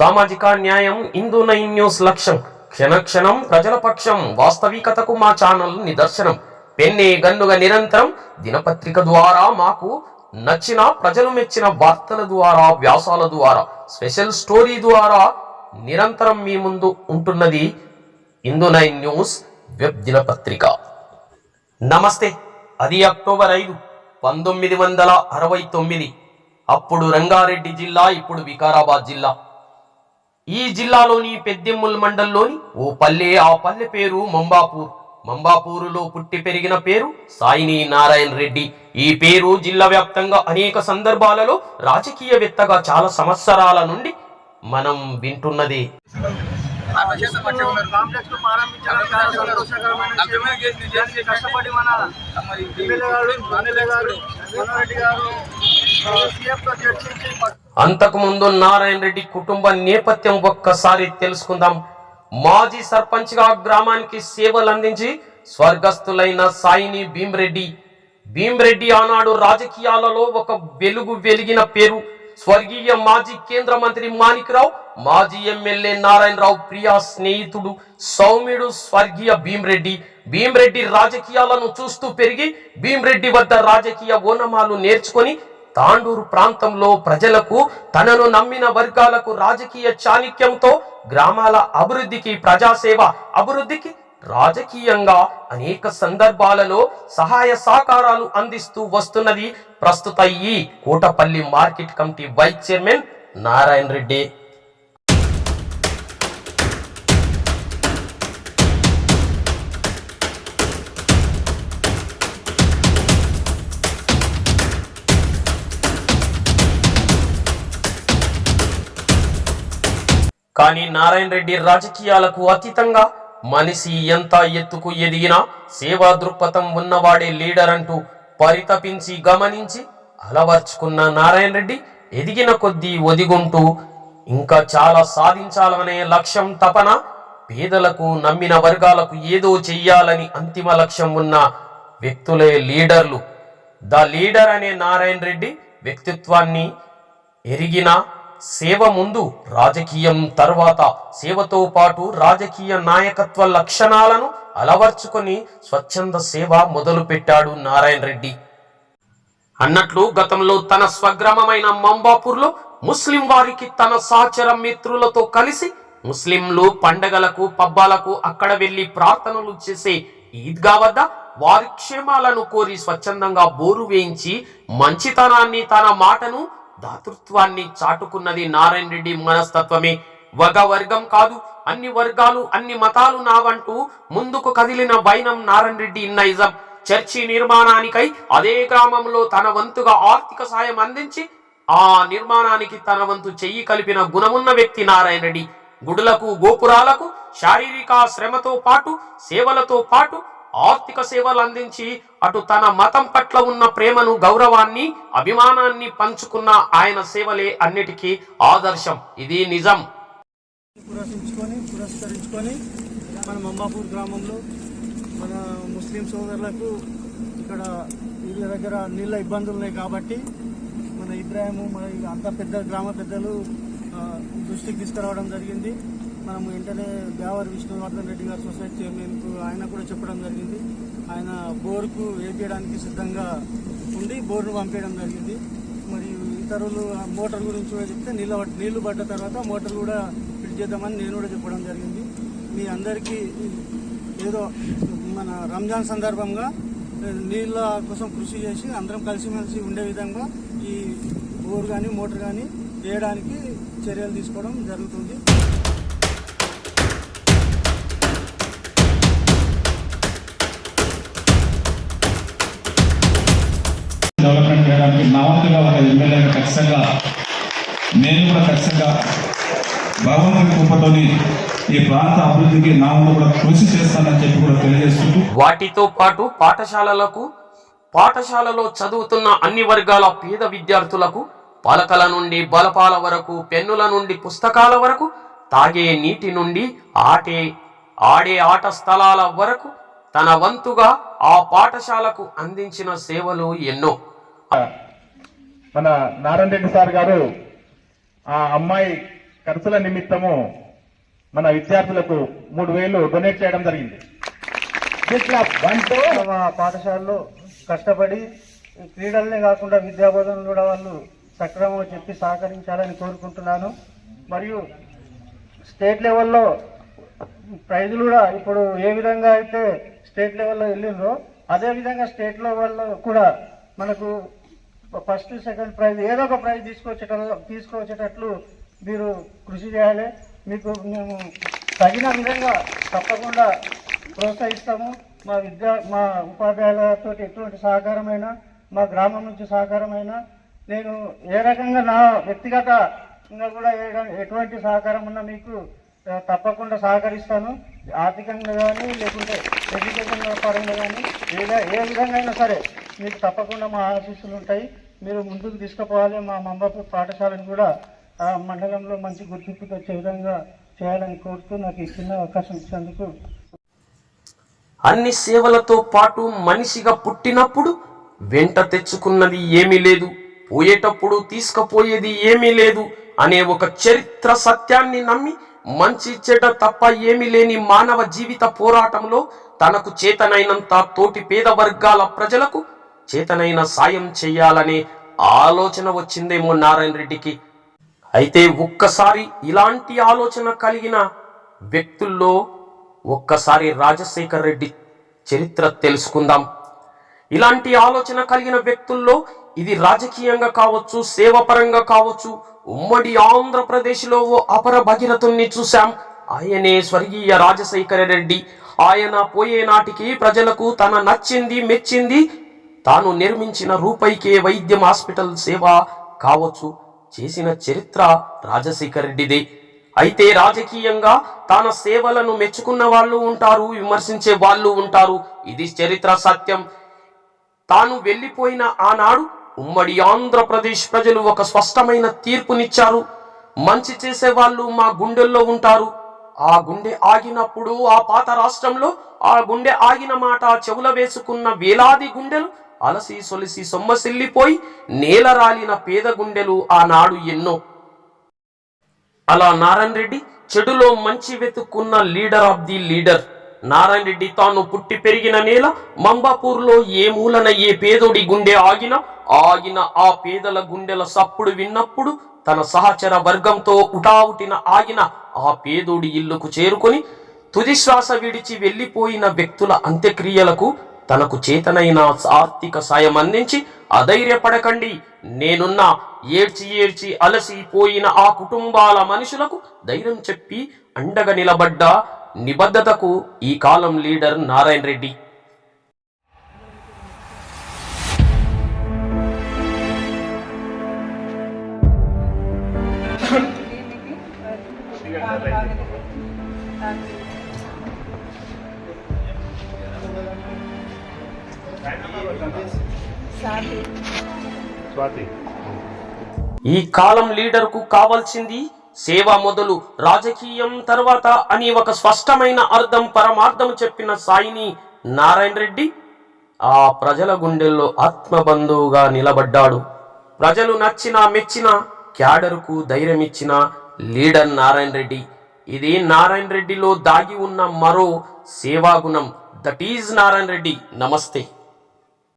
సామాజిక న్యాయం Hindu nine news లక్ష్యం క్షణక్షణం ప్రజల పక్షం వాస్తవికతకు మా ఛానల్ నిదర్శనం. పెన్నే గన్నుగా నిరంతరం దినపత్రిక ద్వారా మాకు నచ్చిన ప్రజలు మెచ్చిన వార్తల ద్వారా వ్యాసాల ద్వారా స్పెషల్ స్టోరీ ద్వారా నిరంతరం మీ ముందు ఉంటున్నది హిందూ నైన్ న్యూస్ వెబ్ దినపత్రిక. నమస్తే అది అక్టోబర్ ఐదు పంతొమ్మిది వందల అరవై తొమ్మిది. అప్పుడు రంగారెడ్డి జిల్లా ఇప్పుడు వికారాబాద్ జిల్లా. ఈ జిల్లాలోని పెద్దెమ్ముల్ మండల్లోని ఓ పల్లె ఆ పల్లె పేరు మంబాపూర్. మంబాపూరులో పుట్టి పెరిగిన పేరు సాయిని నారాయణ రెడ్డి. ఈ పేరు జిల్లా వ్యాప్తంగా అనేక సందర్భాలలో రాజకీయవేత్తగా చాలా సంవత్సరాల నుండి మనం వింటున్నది. కష్టపడి మన ఎమ్మెల్యే గారు గారు అంతకు ముందు అంతకుముందు నారాయణ రెడ్డి కుటుంబ నేపథ్యం ఒక్కసారి తెలుసుకుందాం. మాజీ సర్పంచ్గా గ్రామానికి సేవలు అందించి స్వర్గస్థులైన సాయిని భీమ్రెడ్డి. భీమ్రెడ్డి ఆనాడు రాజకీయాలలో ఒక వెలుగు వెలిగిన పేరు. స్వర్గీయ మాజీ కేంద్ర మంత్రి మాణిక్రావు మాజీ ఎమ్మెల్యే నారాయణరావు ప్రియా స్నేహితుడు సౌమ్యుడు స్వర్గీయ భీమ్రెడ్డి. భీమ్రెడ్డి రాజకీయాలను చూస్తూ పెరిగి భీమ్రెడ్డి వద్ద రాజకీయ ఓనమాలు నేర్చుకొని తాండూరు ప్రాంతంలో ప్రజలకు తనను నమ్మిన వర్గాలకు రాజకీయ చాణిక్యంతో గ్రామాల అభివృద్ధికి ప్రజాసేవ అభివృద్ధికి రాజకీయంగా అనేక సందర్భాలలో సహాయ సహకారాలు అందిస్తూ వస్తున్నది ప్రస్తుత ఈ Kotapalli market committee vice chairman Narayana Reddy. కానీ నారాయణ రెడ్డి రాజకీయాలకు అతీతంగా మనిషి ఎంత ఎత్తుకు ఎదిగినా సేవా దృక్పథం ఉన్నవాడే లీడర్ అంటూ పరితపించి గమనించి అలవర్చుకున్న నారాయణ రెడ్డి ఎదిగిన కొద్దీ ఒదిగుంటూ ఇంకా చాలా సాధించాలనే లక్ష్యం తపన పేదలకు నమ్మిన వర్గాలకు ఏదో చెయ్యాలని అంతిమ లక్ష్యం ఉన్న వ్యక్తులే లీడర్లు. ద లీడర్ అనే నారాయణ రెడ్డి వ్యక్తిత్వాన్ని ఎరిగిన సేవ ముందు రాజకీయం తర్వాత సేవతో పాటు రాజకీయ నాయకత్వ లక్షణాలను అలవర్చుకొని స్వచ్ఛంద సేవ మొదలుపెట్టాడు నారాయణ రెడ్డి. అన్నట్లు గతంలో తన స్వగ్రామమైన మంబాపూర్లో ముస్లిం వారికి తన సహచర మిత్రులతో కలిసి ముస్లింలు పండగలకు పబ్బాలకు అక్కడ వెళ్ళి ప్రార్థనలు చేసే ఈద్గా వద్ద వారి క్షేమాలను కోరి స్వచ్ఛందంగా బోరు వేయించి మంచితనాన్ని తన మాటను దాతృత్వాన్ని చాటుకున్నది నారాయణ రెడ్డి మనస్తత్వమే. వగ వర్గం కాదు అన్ని వర్గాలు అన్ని మతాలు నావంటూ ముందుకు కదిలిన వైనం నారాయణ రెడ్డి నైజం చర్చి నిర్మాణానికై అదే గ్రామంలో తన వంతుగా ఆర్థిక సాయం అందించి ఆ నిర్మాణానికి తన వంతు చెయ్యి కలిపిన గుణమున్న వ్యక్తి నారాయణ రెడ్డి. గుడులకు గోపురాలకు శారీరక శ్రమతో పాటు సేవలతో పాటు ఆర్థిక సేవలు అందించి అటు తన మతం పట్ల ఉన్న ప్రేమను గౌరవాన్ని అభిమానాన్ని పంచుకున్న ఆయన సేవలే అన్నిటికీ ఆదర్శం. ఇది నిజం. పురస్కరించుకొని పురస్కరించుకొని మన మంబాపూర్ గ్రామంలో మన ముస్లిం సోదరులకు ఇక్కడ వీళ్ళ దగ్గర నీళ్ళ ఇబ్బందులు ఉన్నాయి కాబట్టి మన ఇబ్రాహిము మన అంత పెద్ద గ్రామ పెద్దలు దృష్టికి తీసుకురావడం జరిగింది. మనం వెంటనే దేవర్ విష్ణువర్ధన్ రెడ్డి గారు సొసైటీ చైర్మన్కు ఆయన కూడా చెప్పడం జరిగింది. ఆయన బోర్కు వేపించడానికి సిద్ధంగా ఉండి బోర్ను పంపించడం జరిగింది. మరియు ఇతరులు ఆ మోటార్ గురించి కూడా చెప్తే నీళ్ళ నీళ్ళు పడ్డ తర్వాత మోటార్ కూడా ఫిట్ చేద్దామని నేను కూడా చెప్పడం జరిగింది. మీ అందరికీ ఏదో మన రంజాన్ సందర్భంగా నీళ్ళ కోసం కృషి చేసి అందరం కలిసిమెలిసి ఉండే విధంగా ఈ బోర్ కానీ మోటార్ కానీ వేయడానికి చర్యలు తీసుకోవడం జరుగుతుంది. డెవలప్మెంట్ చేయడానికి నా వంతుగా ఒక ఎమ్మెల్యేగా ఖచ్చితంగా నేను కూడా ఖచ్చితంగా భగవంతుని కృపతోని ఈ ప్రాంత అభివృద్ధికి నా వంతు కూడా కృషి చేస్తానని చెప్పి కూడా తెలియజేస్తుంటూ వాటితో పాటు పాఠశాలలకు పాఠశాలలో చదువుతున్న అన్ని వర్గాల పేద విద్యార్థులకు పలకల నుండి బలపాల వరకు పెన్నుల నుండి పుస్తకాల వరకు తాగే నీటి నుండి ఆటే ఆడే ఆట స్థలాల వరకు తన వంతుగా ఆ పాఠశాలకు అందించిన సేవలు ఎన్నో. మన నారాయణ రెడ్డి సార్ గారు ఆ అమ్మాయి ఖర్చుల నిమిత్తము మన విద్యార్థులకు మూడు వేలు డొనేట్ చేయడం జరిగింది. ఇట్లా మా పాఠశాలలో కష్టపడి క్రీడలనే కాకుండా విద్యా బోధనలు కూడా వాళ్ళు సక్రమంగా చెప్పి సహకరించాలని కోరుకుంటున్నాను. మరియు స్టేట్ లెవెల్లో ప్రైజులు కూడా ఇప్పుడు ఏ విధంగా అయితే స్టేట్ లెవెల్లో వెళ్ళిందో అదే విధంగా స్టేట్ లెవెల్లో కూడా మనకు ఫస్ట్ సెకండ్ ప్రైజ్ ఏదో ఒక ప్రైజ్ తీసుకొచ్చేట తీసుకొచ్చేటట్లు మీరు కృషి చేయాలి. మీకు మేము తగిన విధంగా తప్పకుండా ప్రోత్సహిస్తాము. మా విద్యా మా ఉపాధ్యాయులతో ఎటువంటి సహకారమైనా మా గ్రామం నుంచి సహకారమైనా నేను ఏ రకంగా నా వ్యక్తిగతంగా కూడా ఏ- ఎటువంటి సహకారం ఉన్నా మీకు తప్పకుండా సహకరిస్తాను. ఆర్థికంగా కానీ లేకుంటే ఎడ్యుకేషన్ పరంగా కానీ ఏదో ఏ విధంగా అయినా సరే మీకు తప్పకుండా మా ఆశీస్సులు ఉంటాయి. మీరు ముందుకు తీసుకుపోవాలి. మా మంబాపూర్ పాఠశాలను కూడా ఆ మండలంలో మంచి గుర్తింపు వచ్చే విధంగా చేయాలని కోరుతూ నాకు ఈ చిన్న అవకాశం ఇచ్చినందుకు అన్ని సేవలతో పాటు మనిషిగా పుట్టినప్పుడు వెంట తెచ్చుకున్నది ఏమీ లేదు. పోయేటప్పుడు తీసుకుపోయేది ఏమీ లేదు అనే ఒక చరిత్ర సత్యాన్ని నమ్మి మంచి చెడ తప్ప ఏమీ లేని మానవ జీవిత పోరాటంలో తనకు చేతనైనంత తోటి పేద వర్గాల ప్రజలకు చేతనైన సాయం చేయాలనే ఆలోచన వచ్చిందేమో నారాయణ రెడ్డికి. అయితే ఒక్కసారి ఇలాంటి ఆలోచన కలిగిన వ్యక్తుల్లో ఒక్కసారి రాజశేఖర్ రెడ్డి చరిత్ర తెలుసుకుందాం. ఇలాంటి ఆలోచన కలిగిన వ్యక్తుల్లో ఇది రాజకీయంగా కావచ్చు సేవపరంగా కావచ్చు ఉమ్మడి ఆంధ్రప్రదేశ్లో ఓ అపర భగీరథుణ్ణి చూశాం. ఆయనే స్వర్గీయ రాజశేఖర రెడ్డి. ఆయన పోయే నాటికి ప్రజలకు తన నచ్చింది మెచ్చింది తాను నిర్మించిన రూపైకే వైద్యం హాస్పిటల్ సేవ కావచ్చు. చేసిన చరిత్ర రాజశేఖర రెడ్డిదే. అయితే రాజకీయంగా తన సేవలను మెచ్చుకున్న వాళ్ళు ఉంటారు విమర్శించే వాళ్ళు ఉంటారు. ఇది చరిత్ర సత్యం. తాను వెళ్ళిపోయిన ఆనాడు ఉమ్మడి ఆంధ్రప్రదేశ్ ప్రజలు ఒక స్పష్టమైన తీర్పునిచ్చారు. మంచి చేసే వాళ్ళు మా గుండెల్లో ఉంటారు. ఆ గుండె ఆగినప్పుడు ఆ పాత రాష్ట్రంలో ఆ గుండె ఆగిన మాట చెవుల వేసుకున్న వేలాది గుండెలు అలసి సొలిసి సొమ్మసిల్లిపోయి నేల రాలిన పేద గుండెలు ఆనాడు ఎన్నో. అలా నారాయణ రెడ్డి చెడులో మంచి వెతుక్కున్న leader of the leader. Narayana Reddy తాను పుట్టి పెరిగిన నేల మంబాపూర్లో ఏ మూలన ఏ పేదోడి గుండె ఆగిన ఆగిన ఆ పేదల గుండెల సప్పుడు విన్నప్పుడు తన సహచర వర్గంతో ఉటావుటిన ఆగిన ఆ పేదోడి ఇల్లుకు చేరుకొని తుది శ్వాస విడిచి వెళ్ళిపోయిన వ్యక్తుల అంత్యక్రియలకు తనకు చేతనైన ఆర్థిక సాయం అందించి అధైర్యపడకండి. నేనున్న ఏడ్చి ఏడ్చి అలసిపోయిన ఆ కుటుంబాల మనుషులకు ధైర్యం చెప్పి అండగా నిలబడ్డ నిబద్ధతకు ఈ కాలం లీడర్ నారాయణ రెడ్డి ఈ కాలం లీడర్కు కావాల్సింది సేవ మొదలు రాజకీయం తర్వాత అని ఒక స్పష్టమైన అర్థం పరమార్థం చెప్పిన సాయిని నారాయణ రెడ్డి ఆ ప్రజల గుండెల్లో ఆత్మబంధువుగా నిలబడ్డాడు. ప్రజలు నచ్చిన మెచ్చిన క్యాడర్కు ధైర్యం ఇచ్చిన లీడర్ నారాయణ రెడ్డి. ఇది నారాయణ రెడ్డిలో దాగి ఉన్న మరో సేవాగుణం దట్ ఈజ్ నారాయణ రెడ్డి. నమస్తే.